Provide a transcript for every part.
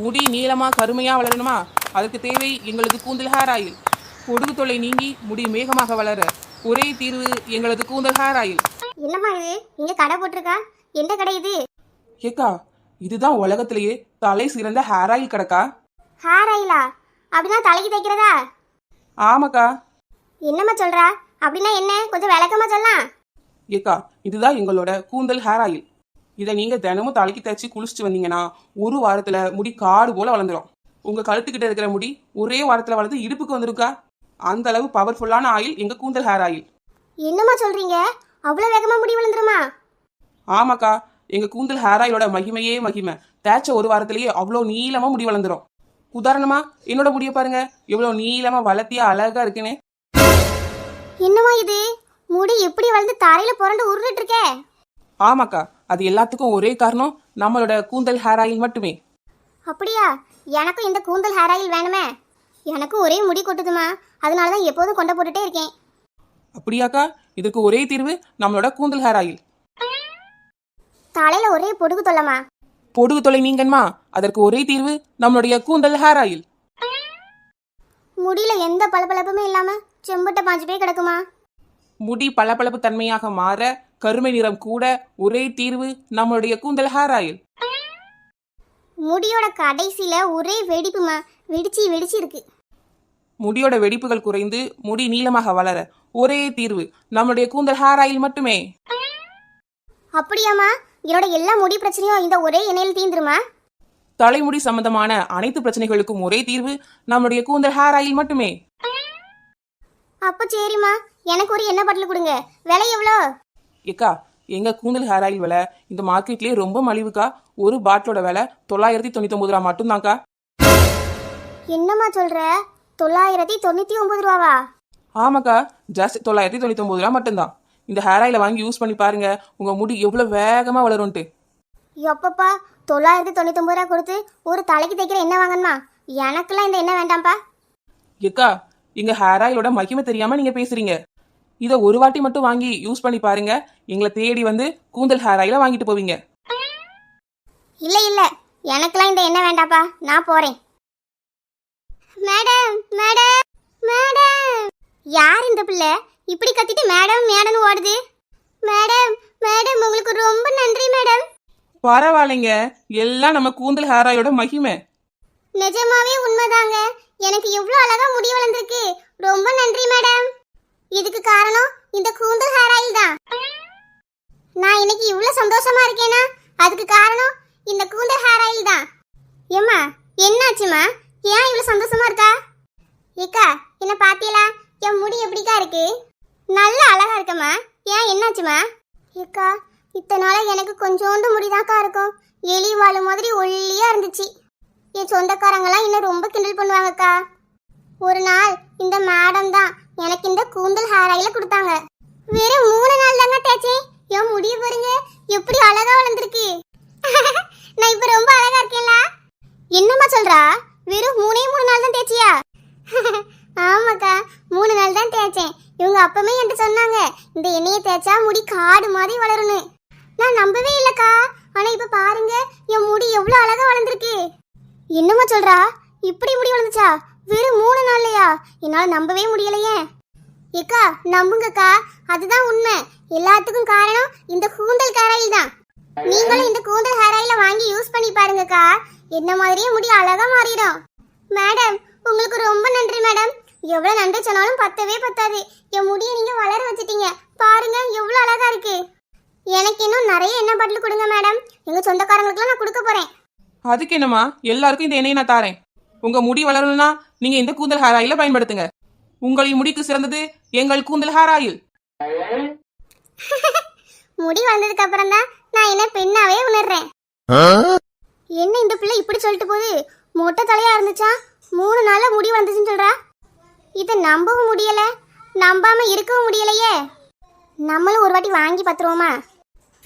முடி நீளமா கருமையா வளரணுமா? அதுக்கு தேவை எங்களது கூந்தல் ஹேர் ஆயில் பொடுகு தொல்லை நீங்கி முடி மேகமாக வளர ஒரே தீர்வு எங்களது கூந்தல் ஹேர் ஆயில் என்னம்மா இது? இங்க கடை போட்டிருக்கா? எந்த கடை இது? ஏக்கா இதுதான் உலகத்திலேயே தலை சிறந்த ஹேர் ஆயில் கிடக்கா. ஹேர் ஆயிலா அப்படின்னா தலைக்கு தைக்கிறதா? ஆமாக்கா. என்னம்மா சொல்றா? அப்படின்னா என்ன? கொஞ்சம் விளக்கமா சொல்லலாம். ஏக்கா இதுதான் எங்களோட கூந்தல் ஹேர் ஆயில் இதை நீங்க தினமும் தலைக்கு தேய்ச்சி குளிச்சுட்டு வந்தீங்கன்னா ஒரு வாரத்துல முடி காடு போல வளர்ந்துரும். உங்க கழுத்துக்கிட்ட இருக்கிற முடி ஒரே வாரத்துல வளர்ந்து இடுப்புக்கு வந்திருக்கா? அந்த அளவு பவர்ஃபுல்லான ஆயில் எங்க கூந்தல் ஹேர் ஆயில் என்னம்மா சொல்றீங்க? அவ்வளவு வேகமா முடி விழுந்துருமா ஆமாக்கா எங்க கூந்தல் ஹேர் ஆயிலோட மகிமையே மகிமை. தேய்ச்ச ஒரு வாரத்திலேயே அவ்வளோ நீளமா முடி வளர்ந்துரும். உதாரணமா என்னோட முடிய பாருங்க. எவ்வளவு நீளமா வளர்த்தியா அழகா இருக்குன்னு. என்னம்மா இது? முடி எப்படி வளர்ந்து தரையில புரண்டு உருண்டுட்டு இருக்கே? ஆமாக்கா அது எல்லாத்துக்கும் ஒரே காரணம் நம்மளோட கூந்தல் ஹேர் ஆயில் மட்டுமே. அப்படியா? எனக்கும் இந்த கூந்தல் ஹேர் ஆயில் வேணுமே? எனக்கும் ஒரே முடி கொட்டுதுமா? அதனால தான் எப்போதும் கொண்ட போட்டுட்டே இருக்கேன். அப்படியாக்கா இதுக்கு ஒரே தீர்வு நம்மளோட கூந்தல் ஹேர் ஆயில் தலையில ஒரே பொடுகு தொல்லமா பொடுகு தொலை நீங்கன்மா அதற்கு ஒரே தீர்வு நம்மளுடைய கூந்தல் ஹேர் ஆயில் முடியில எந்த பளபளப்புமே இல்லாம செம்பட்ட பாஞ்சு போய் கிடக்குமா? முடி பளபளப்பு தன்மையாக மாற கருமை நிறம் கூட ஒரே தீர்வு நம்மளுடைய கூந்தல் ஹேர் ஆயில் முடியோட கடைசியில ஒரே வெடிப்புமா? வெடிச்சு வெடிச்சு இருக்கு முடியோட வெடிப்புகள் குறைந்து முடி நீளமாக வளர ஒரே தீர்வு நம்மளுடைய கூந்தல் ஹேர் ஆயில் மட்டுமே. அப்படியாம்மா? என்னோட எல்லா முடி பிரச்சனையும் இந்த ஒரே எண்ணெயில் தீந்துருமா தலைமுடி சம்பந்தமான அனைத்து பிரச்சனைகளுக்கும் ஒரே தீர்வு நம்மளுடைய கூந்தல் ஹேர் ஆயில் மட்டுமே. அப்ப சரிம்மா. எனக்கு ஒரு எண்ணெய் பாட்டில் கொடுங்க. விலை எவ்வளோ? ஏக்கா எங்க கூந்தல் ஹேர் ஆயில் விலை இந்த மார்க்கெட்லயே ரொம்ப மலிவுக்கா? ஒரு பாட்டிலோட விலை தொள்ளாயிரத்தி தொண்ணூத்தி ஒன்பது ரூபா மட்டும்தான்க்கா. என்னம்மா சொல்ற? தொள்ளாயிரத்தி தொண்ணூத்தி ஒன்பது ரூபாவா? ஆமாக்கா ஜஸ்ட் தொள்ளாயிரத்தி தொண்ணூத்தி ஒன்பது ரூபா மட்டும்தான். இந்த ஹேர் ஆயிலை வாங்கி யூஸ் பண்ணி பாருங்க உங்க முடி எவ்வளவு வேகமா வளரும்ட்டு எப்பப்பா தொள்ளாயிரத்தி ஒன்பது ரூபா கொடுத்து ஒரு தலைக்கு தைக்கிற எண்ணெய் வாங்கணுமா? எனக்கெல்லாம் இந்த எண்ணெய் வேண்டாம்ப்பா. ஏக்கா எங்க ஹேர் ஆயிலோட மகிமை தெரியாம நீங்க பேசுறீங்க. இதை ஒரு வாட்டி மட்டும் வாங்கி யூஸ் பண்ணி பாருங்க. எங்களை தேடி வந்து கூந்தல் ஹேர் ஆயில வாங்கிட்டு போவீங்க. இல்ல இல்ல. எனக்கெல்லாம் இந்த எண்ணெய் வேண்டாப்பா. நான் போறேன். Madam madam madam. யார் இந்த பிள்ளை? இப்படி கத்திட்டு மேடம் மேடம் ஓடுது. மேடம் மேடம் உங்களுக்கு ரொம்ப நன்றி மேடம். பரவாயில்லைங்க. எல்லாம் நம்ம கூந்தல் ஹேர் ஆயிலோட மகிமை. நிஜமாவே உண்மைதாங்க. எனக்கு எவ்வளவு அழகா முடி வளர்ந்துருக்கு. ரொம்ப நன்றி மேடம். இதுக்கு காரணம் இந்த கூந்தல் ஹேர் ஆயில் தான். நான் இன்னைக்கு இவ்வளவு சந்தோஷமா இருக்கேனா? அதுக்கு காரணம் இந்த கூந்தல் ஹேர் ஆயில் தான். ஏம்மா என்னாச்சுமா ஏன் இவ்வளவு சந்தோஷமா இருக்கா? ஏக்கா என்ன பாத்தீங்களா? என் முடி எப்படிக்கா இருக்கு? நல்ல அழகா இருக்கம்மா. ஏன் என்னாச்சுமா ஏக்கா இத்தனை நாளாக எனக்கு கொஞ்சோண்டு முடிதாக்கா இருக்கும். எலி வாழ மாதிரி ஒல்லியா இருந்துச்சு. என் சொந்தக்காரங்களாம் இன்னும் ரொம்ப கிண்டல் பண்ணுவாங்கக்கா. ஒரு நாள் இந்த மேடம் தான் எனக்கு இந்த கூந்தல் ஹேர் ஆயில கொடுத்தாங்க. வெறும் மூணு நாள் தாங்க தேய்ச்சேன் என் முடிய பாருங்க. எப்படி அழகா வளர்ந்துருக்கு. நான் இப்ப ரொம்ப அழகா இருக்கேன்ல. என்னம்மா சொல்றா? வெறும் மூணே மூணு நாள் தான் தேய்ச்சியா? ஆமாக்கா மூணு நாள் தான் தேய்ச்சேன். இவங்க அப்பமே என்கிட்ட சொன்னாங்க இந்த எண்ணெயை தேய்ச்சா முடி காடு மாதிரி வளரும்னு நான் நம்பவே இல்லக்கா. ஆனா இப்ப பாருங்க என் முடி எவ்வளவு அழகா வளர்ந்துருக்கு. என்னம்மா சொல்றா? இப்படி முடி வளர்ந்துச்சா? இல்லையா என்னால் நம்பவே முடியலையே. ஏக்கா நம்புங்கக்கா. அதுதான் உண்மை. எல்லாத்துக்கும் காரணம் இந்த கூந்தல் கரையில் தான். நீங்களும் இந்த கூந்தல் ஹேர் வாங்கி யூஸ் பண்ணி பாருங்கக்கா. என்ன மாதிரியே முடி அழகா மாறிடும். மேடம் உங்களுக்கு ரொம்ப நன்றி மேடம். எவ்வளவு நன்றி சொன்னாலும் பத்தவே பத்தாது. என் முடியை நீங்க வளர வச்சிட்டீங்க. பாருங்க எவ்வளவு அழகா இருக்கு. எனக்கு இன்னும் நிறைய எண்ணெய் பாட்டில் கொடுங்க மேடம். எங்க சொந்தக்காரங்களுக்குலாம் நான் கொடுக்க போறேன். அதுக்கு என்னம்மா? எல்லாருக்கும் இந்த எண்ணெயை நான் தாரேன். உங்க முடி வளரணும்னா நீங்க இந்த கூந்தல் ஹேர் ஆயில பயன்படுத்துங்க. உங்களின் முடிக்கு சிறந்தது எங்கள் கூந்தல் ஹேர் ஆயில் முடி வந்ததுக்கு அப்புறம் தான் நான் என்ன பெண்ணாவே உணர்றேன். என்ன இந்த பிள்ளை இப்படி சொல்லிட்டு போகுது? மொட்டை தலையா இருந்துச்சா? மூணு நாள்ல முடி வந்துச்சுன்னு சொல்றா. இதை நம்பவும் முடியல. நம்பாம இருக்கவும் முடியலையே. நம்மளும் ஒரு வாட்டி வாங்கி பத்துருவோமா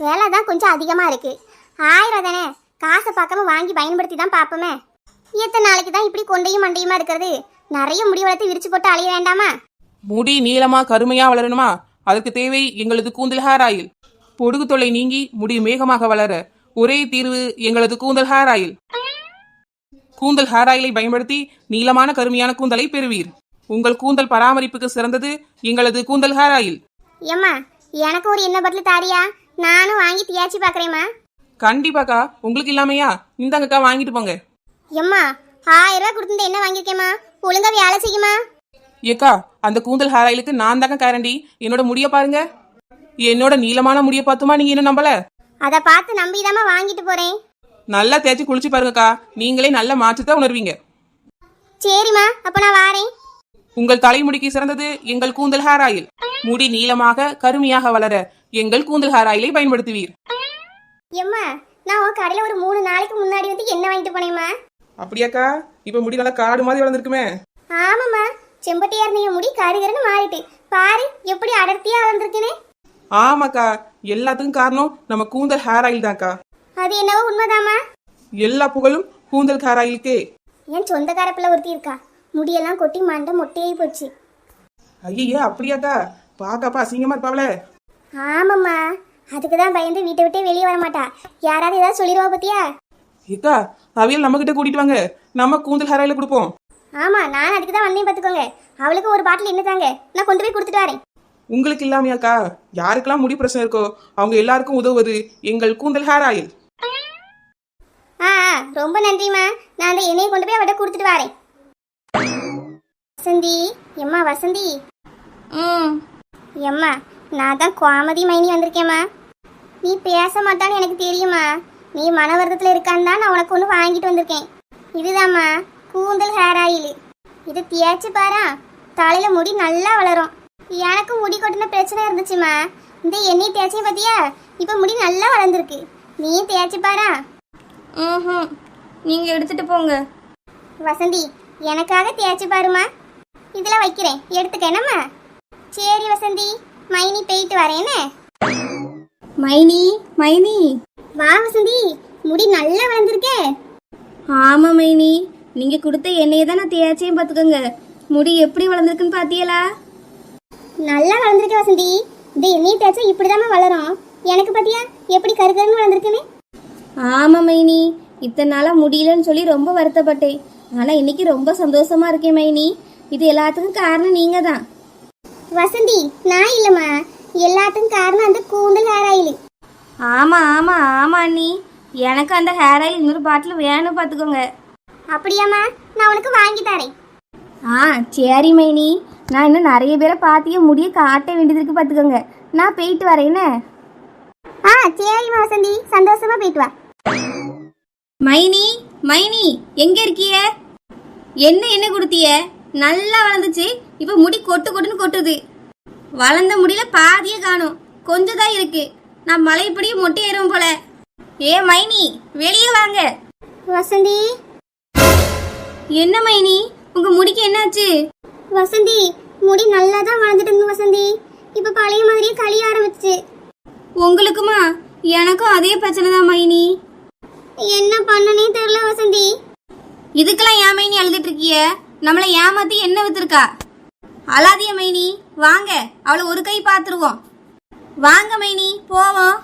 வேலை தான் கொஞ்சம் அதிகமா இருக்கு. ஆயிரம் தானே? காசை பார்க்காம வாங்கி பயன்படுத்தி தான் பார்ப்போமே. எத்தனை நாளைக்கு தான் இப்படி கொண்டையும் மண்டையுமா இருக்கிறது? நிறைய முடி வளர்த்து விரிச்சு போட்டு அழிய வேண்டாமா? முடி நீளமா கருமையா வளரணுமா? அதுக்கு தேவை எங்களது கூந்தல் ஹேர் ஆயில் பொடுகு தொல்லை நீங்கி முடி மேகமாக வளர ஒரே தீர்வு எங்களது கூந்தல் ஹேர் ஆயில் கூந்தல் ஹேர் ஆயிலை பயன்படுத்தி நீளமான கருமையான கூந்தலை பெறுவீர். உங்கள் கூந்தல் பராமரிப்புக்கு சிறந்தது எங்களது கூந்தல் ஹேர் ஆயில் ஏம்மா எனக்கு ஒரு எண்ணெய் பாட்டில் தாரியா நானும் வாங்கி தியாச்சி பார்க்குறேம்மா. கண்டிப்பாக்கா. உங்களுக்கு இல்லாமையா? இந்தாங்கக்கா வாங்கிட்டு போங்க. எம்மா ஆயிரம் ரூபாய் கொடுத்து என்ன வாங்கியிருக்கேம்மா? ஒழுங்கா வேலை செய்யுமா? ஏக்கா அந்த கூந்தல் ஹேர் ஆயிலுக்கு நான் தாங்க கேரண்டி. என்னோட முடிய பாருங்க. என்னோட நீளமான முடிய பார்த்துமா நீங்க இன்னும் நம்பல? அதை பார்த்து நம்பிதாம்மா வாங்கிட்டு போறேன். நல்லா தேய்ச்சி குளிச்சு பாருங்கக்கா. நீங்களே நல்ல மாற்றத்தை உணர்வீங்க. சரிம்மா அப்ப நான் வாரேன். உங்கள் தலைமுடிக்கு சிறந்தது எங்கள் கூந்தல் ஹேர் ஆயில் முடி நீளமாக கருமையாக வளர எங்கள் கூந்தல் ஹேர் ஆயிலை பயன்படுத்துவீர். எம்மா நான் உன் கடையில் ஒரு மூணு நாளைக்கு முன்னாடி வந்து என்ன வாங்கிட்டு போனேம்மா? அப்படியாக்கா? இப்ப முடி நல்லா காடு மாதிரி வளர்ந்துருக்குமே. ஆமாம்மா. செம்பட்டியா இருந்த முடி கருகருன்னு மாறிட்டு. பாரு எப்படி அடர்த்தியா வந்திருக்குன்னு ஆமாக்கா. எல்லாத்துக்கும் காரணம் நம்ம கூந்தல் ஹேர் ஆயில் தான்க்கா. அது என்னவோ உண்மைதாம்மா. எல்லா புகழும் கூந்தல் ஹேர் ஆயிலுக்கே என் சொந்தக்கார பிள்ளை ஒருத்தி இருக்கா. முடியெல்லாம் கொட்டி மண்டை மொட்டையாகி போச்சு. ஐயா அப்படியாக்கா? பாக்காப்பா அசிங்கமா இருப்பாவல ஆமாம்மா. அதுக்கு தான் பயந்து வீட்டை விட்டே வெளியே வர மாட்டா. யாராவது ஏதாவது சொல்லிடுவா பத்தியா? ஏக்கா அவியல் நம்ம கிட்ட கூட்டிட்டு வாங்க. நம்ம கூந்தல் ஹேர் ஆயில கொடுப்போம். ஆமா நான் அதுக்கு தான் வந்தேன் பார்த்துக்கோங்க. அவளுக்கு ஒரு பாட்டில் என்ன தாங்க? நான் கொண்டு போய் கொடுத்துட்டு வரேன். உங்களுக்கு இல்லாமையாக்கா? யாருக்கெல்லாம் முடி பிரச்சனை இருக்கோ அவங்க எல்லாருக்கும் உதவுவது எங்கள் கூந்தல் ஹேர் ஆயில் ஆ ஆ, ரொம்ப நன்றிம்மா. நான் அந்த எண்ணெயை கொண்டு போய் அவட்ட கொடுத்துட்டு வரேன். வசந்தி எம்மா வசந்தி? ம். எம்மா நான் தான் கோமதி மைனி வந்திருக்கேம்மா. நீ பேச மாட்டான்னு எனக்கு தெரியுமா நீ மன வருத்தத்தில் இருக்கான்னு தான் நான் உனக்கு ஒன்று வாங்கிட்டு வந்திருக்கேன். இதுதாம்மா கூந்தல் ஹேர் ஆயில் இதை தேய்ச்சி பாரா தலையில் முடி நல்லா வளரும். எனக்கும் முடி கொட்டின பிரச்சனை இருந்துச்சுமா இந்த எண்ணெய் தேய்ச்சி பார்த்தியா இப்போ முடி நல்லா வளர்ந்துருக்கு. நீயும் தேய்ச்சி பாரா. ம் நீங்கள் எடுத்துகிட்டு போங்க. வசந்தி எனக்காக தேய்ச்சி பாருமா இதில் வைக்கிறேன். எடுத்துக்க என்னம்மா? சரி வசந்தி மைனி போயிட்டு வரேன்னு மைனி மைனி. வா வசந்தி. முடி நல்லா வளர்ந்துருக்கே. ஆமாம் மைனி. நீங்கள் கொடுத்த எண்ணெயை தான் நான் தேய்ச்சேன் பார்த்துக்கோங்க. முடி எப்படி வளர்ந்துருக்குன்னு பார்த்தீங்களா நல்லா வளர்ந்துருக்க வசந்தி. இந்த எண்ணெயை தேய்ச்சா இப்படிதாம்மா வளரும். எனக்கு பார்த்தியா எப்படி கருக்கருன்னு வளர்ந்துருக்குன்னு? ஆமாம் மைனி. இத்தனை நாளாக முடியலன்னு சொல்லி ரொம்ப வருத்தப்பட்டேன். ஆனால் இன்னைக்கு ரொம்ப சந்தோஷமா இருக்கேன் மைனி. இது எல்லாத்துக்கும் காரணம் நீங்கள் தான் வசந்தி நான் இல்லைம்மா. எல்லாத்துக்கும் காரணம் அந்த கூந்தல் ஹேர் ஆயில் ஆமாம் ஆமாம் ஆமாம் அண்ணி. எனக்கு அந்த ஹேர் ஆயில் இன்னொரு பாட்டில் வேணும் பார்த்துக்கோங்க அப்படியாம்மா? நான் உனக்கு வாங்கி தரேன். ஆ சரி மைனி. நான் இன்னும் நிறைய பேரை பார்த்தியே முடிய காட்ட வேண்டியது இருக்கு பார்த்துக்கோங்க நான் போயிட்டு வரேன்னு ஆ சரிம்மா வசந்தி சந்தோஷமா போயிட்டு வா. மைனி மைனி எங்க இருக்கிய? என்ன என்ன கொடுத்திய? நல்லா வளர்ந்துச்சு. இப்ப முடி கொட்டு கொட்டுன்னு கொட்டுது. வளர்ந்த முடியல பாதியே காணும். கொஞ்சம் தான் இருக்கு. நான் மலைப்படியே மொட்டை ஏறும் போல. ஏ மைனி வெளியே வாங்க. வசந்தி. என்ன மைனி? உங்க முடிக்கு என்னாச்சு? வசந்தி முடி நல்லா தான் வளர்ந்துட்டு இருந்து வசந்தி. இப்ப பழைய மாதிரியே கழிய ஆரம்பிச்சு உங்களுக்குமா? எனக்கும் அதே பிரச்சனை தான் மைனி. என்ன பண்ணனே தெரியல வசந்தி. இதுக்கெல்லாம் ஏன் மைனி அழுதுட்டு இருக்கிய நம்மளை ஏமாத்தி என்ன வித்துருக்கா? அழாதிய மைனி. வாங்க அவளை ஒரு கை பார்த்துருவோம். வாங்க மைனி. போவோம்.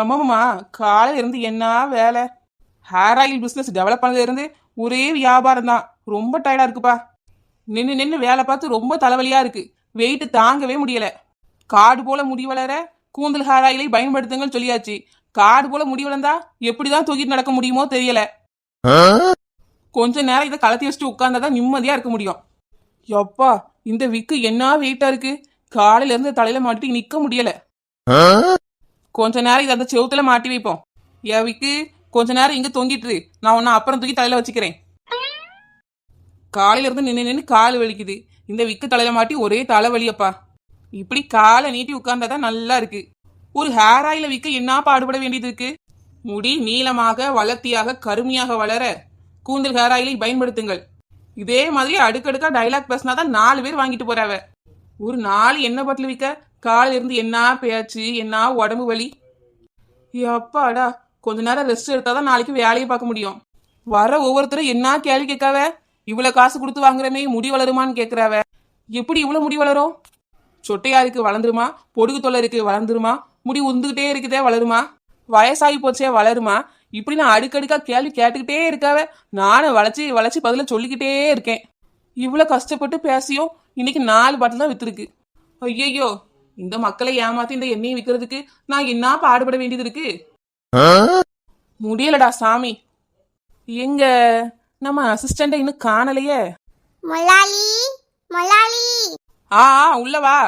எம்மம்மா காலையில இருந்து என்ன வேலை? ஹேர் ஆயில் பிசினஸ் டெவலப் பண்ணதுல இருந்து ஒரே வியாபாரம் தான் ரொம்ப டயர்டா இருக்குப்பா. நின்று நின்று வேலை பார்த்து ரொம்ப தலைவலியா இருக்கு. வெயிட் தாங்கவே முடியல. காடு போல முடி வளர கூந்தல் ஹேர் ஆயிலை பயன்படுத்துங்கன்னு சொல்லியாச்சு. காடு போல முடி வளர்ந்தா எப்படிதான் தூக்கிட்டு நடக்க முடியுமோ தெரியல. கொஞ்ச நேரம் இதை கலத்தி வச்சுட்டு உட்கார்ந்தா நிம்மதியா இருக்க முடியும். எப்பா இந்த விக்கு என்ன வெயிட்டா இருக்கு? காலையில இருந்து தலையில மாட்டி நிக்க முடியல. கொஞ்ச நேரம் இதை அந்த செவுத்துல மாட்டி வைப்போம். ஏன் விக்கு கொஞ்ச நேரம் இங்க தொங்கிட்டு. நான் உன்னை அப்புறம் தூக்கி தலையில வச்சுக்கிறேன். காலையில இருந்து நின்று நின்று கால் வலிக்குது. இந்த விக்கு தலையில மாட்டி ஒரே தலைவலியப்பா இப்படி காலை நீட்டி உட்கார்ந்தாதான் நல்லா இருக்கு. ஒரு ஹேர் ஆயில விக்க என்ன பாடுபட வேண்டியது இருக்கு? முடி நீளமாக வளர்த்தியாக கருமையாக வளர கூந்தல் ஹேர் ஆயிலை பயன்படுத்துங்கள். இதே மாதிரி அடுக்கடுக்கா டைலாக் பேசினாதான் நாலு பேர் வாங்கிட்டு போறாவ. ஒரு நாலு எண்ணெய் பாட்டில் விற்க காலையில இருந்து என்ன பேச்சு என்ன உடம்பு வலி? அப்பாடா. கொஞ்ச நேரம் ரெஸ்ட் எடுத்தாதான் நாளைக்கு வேலையை பார்க்க முடியும். வர ஒவ்வொருத்தரும் என்ன கேள்வி கேட்காவ? இவ்வளோ காசு கொடுத்து வாங்குறமே முடி வளருமான்னு கேட்குறாவ? எப்படி இவ்வளோ முடி வளரும்? சொட்டையா இருக்கு வளர்ந்துருமா? பொடுகு தொல்லை இருக்கு வளர்ந்துருமா? முடி உந்துகிட்டே இருக்குதே வளருமா? வயசாகி போச்சே வளருமா? இப்படி நான் அடுக்கடுக்கா கேள்வி கேட்டுக்கிட்டே இருக்காவ. நானும் வளைச்சி வளைச்சி பதில சொல்லிக்கிட்டே இருக்கேன். இவ்வளோ கஷ்டப்பட்டு பேசியும் இன்னைக்கு நாலு பாட்டில் தான் வித்துருக்கு. ஐயையோ இந்த மக்களை ஏமாத்தி இந்த எண்ணெயை விற்கிறதுக்கு நான் என்ன பாடுபட வேண்டியது இருக்கு? முடியலடா சாமி. எங்க? நம்ம அசிஸ்டண்ட இன்னும் காணலையே. மொல்லாளி மொல்லாளி ஆ உள்ள வா.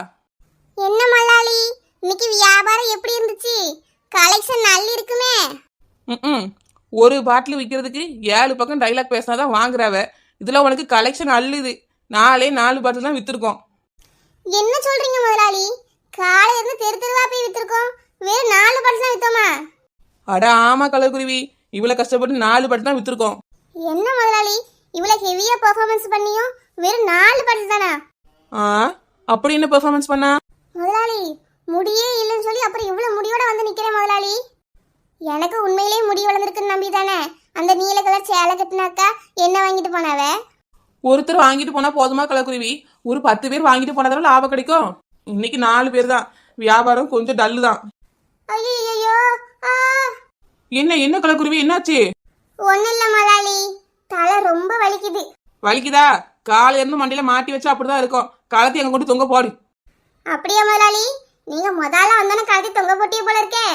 என்ன மொல்லாளி இன்னைக்கு வியாபாரம் எப்படி இருந்துச்சு? கலெக்ஷன் நல்ல இருக்குமே. ம் ஒரு பாட்டில் விற்கிறதுக்கு ஏழு பக்கம் டைலாக் பேசினாதான் வாங்குறாவ. இதுல உனக்கு கலெக்ஷன் அள்ளுது. நாலே நாலு பாட்டில் தான் வித்துருக்கோம். என்ன சொல்றீங்க முதலாளி? காலையில இருந்து தெரு தெருவா போய் வித்திருக்கோம். வெறும் நாலு பட்ஸ் தான் வித்தோமா? அட ஆமா கலக்குருவி இவ்வளவு கஷ்டப்பட்டு நாலு பாட்டில் தான் வித்துருக்கோம். என்ன முதலாளி? இவ்வளவு ஹெவியா பெர்ஃபார்மன்ஸ் பண்ணியும் வெறும் நாலு பட்ஸ் தானா? ஆ அப்படி என்ன பெர்ஃபார்மன்ஸ் பண்ணா? முதலாளி முடியே இல்லைன்னு சொல்லி அப்புறம் இவ்வளவு முடியோட வந்து நிக்கிறேன் முதலாளி. எனக்கு உண்மையிலேயே முடி வளர்ந்துருக்குன்னு நம்பி தானே அந்த நீல கலர் சேலை கட்டினாக்கா என்ன வாங்கிட்டு போனாவ? ஒருத்தர் வாங்கிட்டு போனா போதுமா கலக்குருவி ஒரு பத்து பேர் வாங்கிட்டு போனதால லாபம் கிடைக்கும். இன்னைக்கு நாலு பேர் தான். வியாபாரம் கொஞ்சம் டல்லு தான் ஐயோ ஆ. என்ன என்ன கலக்குருவி என்னாச்சு? ஒன்றும் இல்லை முதலாளி தலை ரொம்ப வலிக்குது. வலிக்குதா? காலையில இருந்து மண்டையில மாட்டி வச்சா அப்படிதான் இருக்கும். காலத்தை எங்க கொண்டு தொங்க போடு. அப்படியா முதலாளி நீங்க முதல்ல வந்தானே கழுத்தி தொங்க போட்டிய போல இருக்கே.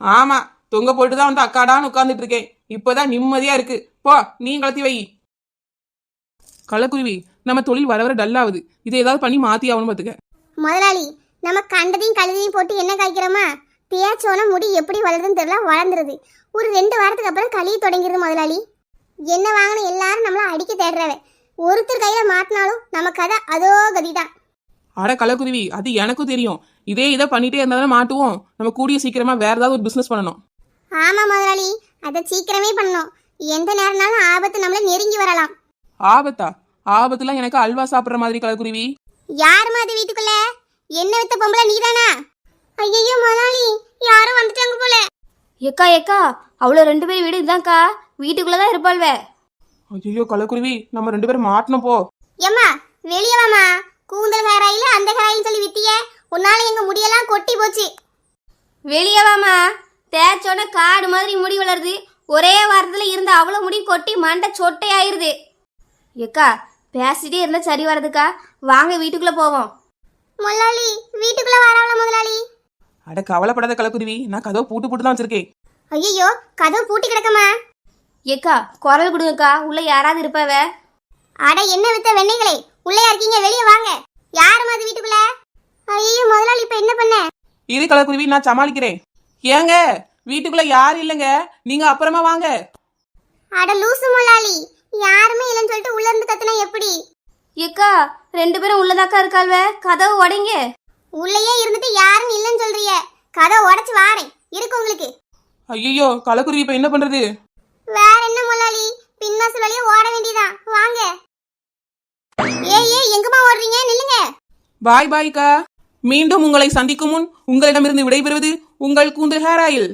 ஆமா. தொங்க போட்டு தான் வந்து அக்காடான்னு உட்கார்ந்துட்டு இருக்கேன். இப்பதான் நிம்மதியா இருக்கு. போ நீ கலத்தி வை. கள்ளக்குருவி நம்ம தொழில் வர வர டல்லாகுது இதை ஏதாவது பண்ணி மாத்தி ஆகணும் பாத்துக்க. முதலாளி நம்ம கண்டதையும் கழுதையும் போட்டு என்ன காய்க்கிறோமா? தேய்ச்சோன முடி எப்படி வளருதுன்னு தெரியல வளர்ந்துருது. ஒரு ரெண்டு வாரத்துக்கு அப்புறம் கழிய தொடங்கிடுது முதலாளி. என்ன வாங்கின எல்லாரும் நம்மள அடிக்க தேடுறவ. ஒருத்தர் கையில மாட்டினாலும் நம்ம கதை அதோ கதிதான். அட கள்ளக்குருவி அது எனக்கும் தெரியும். இதே இதை பண்ணிட்டே இருந்தா தானே மாட்டுவோம். நம்ம கூடிய சீக்கிரமா வேற ஏதாவது ஒரு பிசினஸ் பண்ணணும். ஆமா முதலாளி அதை சீக்கிரமே பண்ணணும். எந்த நேரம்னாலும் ஆபத்து நம்மள நெருங்கி வரலாம். ஆபத்தா? ஆபத்துலாம் எனக்கு அல்வா சாப்பிடுற மாதிரி கள்ளக்குருவி யாருமா அது வீட்டுக்குள்ள? என்ன வித்த பொம்பளை நீதானா? ஐயோ முதலாளி யாரும் வந்துட்டாங்க போல. ஏக்கா ஏக்கா அவ்வளோ ரெண்டு பேர் வீடு இதான்க்கா. வீட்டுக்குள்ளே தான் இருப்பாள்வே. ஐயோ கள்ளக்குருவி நம்ம ரெண்டு பேரும் மாட்டணும் போ. ஏம்மா வெளியே வாமா கூந்தல் ஹேர் ஆயில் அந்த ஆயில் சொல்லி வித்திய. உன்னால எங்க முடியெல்லாம் கொட்டி போச்சு. வெளியே வாமா தேய்ச்சோன்னே காடு மாதிரி முடி வளருது. ஒரே வாரத்தில் இருந்த அவ்வளோ முடி கொட்டி மண்டை சொட்டை ஆயிருது ஏக்கா பேசிட்டே இருந்தால் சரி வர்றதுக்கா வாங்க வீட்டுக்குள்ளே போவோம். முதலாளி வீட்டுக்குள்ள வரவள முதலாளி? அட கவலைப்படாத கள்ளக்குருவி. நான் கதவை பூட்டு போட்டு தான் வச்சிருக்கேன். ஐயோ கதவு பூட்டி கிடக்கமா? ஏக்கா குரல் கொடுங்கக்கா. உள்ள யாராவது இருப்பாவ? அட என்ன வித்த வெண்ணைகளே உள்ளே இருக்கீங்க வெளியே வாங்க. யாரும்மா அது வீட்டுக்குள்ள? ஐயோ முதலாளி இப்ப என்ன பண்ண? இரு கள்ளக்குருவி நான் சமாளிக்கிறேன். ஏங்க வீட்டுக்குள்ள யாரும் இல்லைங்க? நீங்க அப்புறமா வாங்க. அட லூசு முதலாளி யாருமே இல்லைன்னு சொல்லிட்டு உள்ள இருந்து கத்துனா எப்படி? ஏக்கா ரெண்டு பேரும் உள்ளதாக்கா இருக்காள்வ. கதவு உடைங்க. உள்ளேயே இருந்துட்டு யாரும் இல்லைன்னு சொல்றிய கதவை உடைச்சு வாரேன். இருக்கு உங்களுக்கு. ஐயோ கள்ளக்குருவி இப்ப என்ன பண்றது? வேற என்ன முதலாளி பின்வாசல் வழியா ஓட வேண்டியதான் வாங்க. ஏய் ஏய் எங்கம்மா ஓடுறீங்க? நில்லுங்க. பாய் பாய்க்கா. மீண்டும் உங்களை சந்திக்கும் முன் உங்களிடமிருந்து விடைபெறுவது உங்கள் கூந்தல் ஹேர் ஆயில்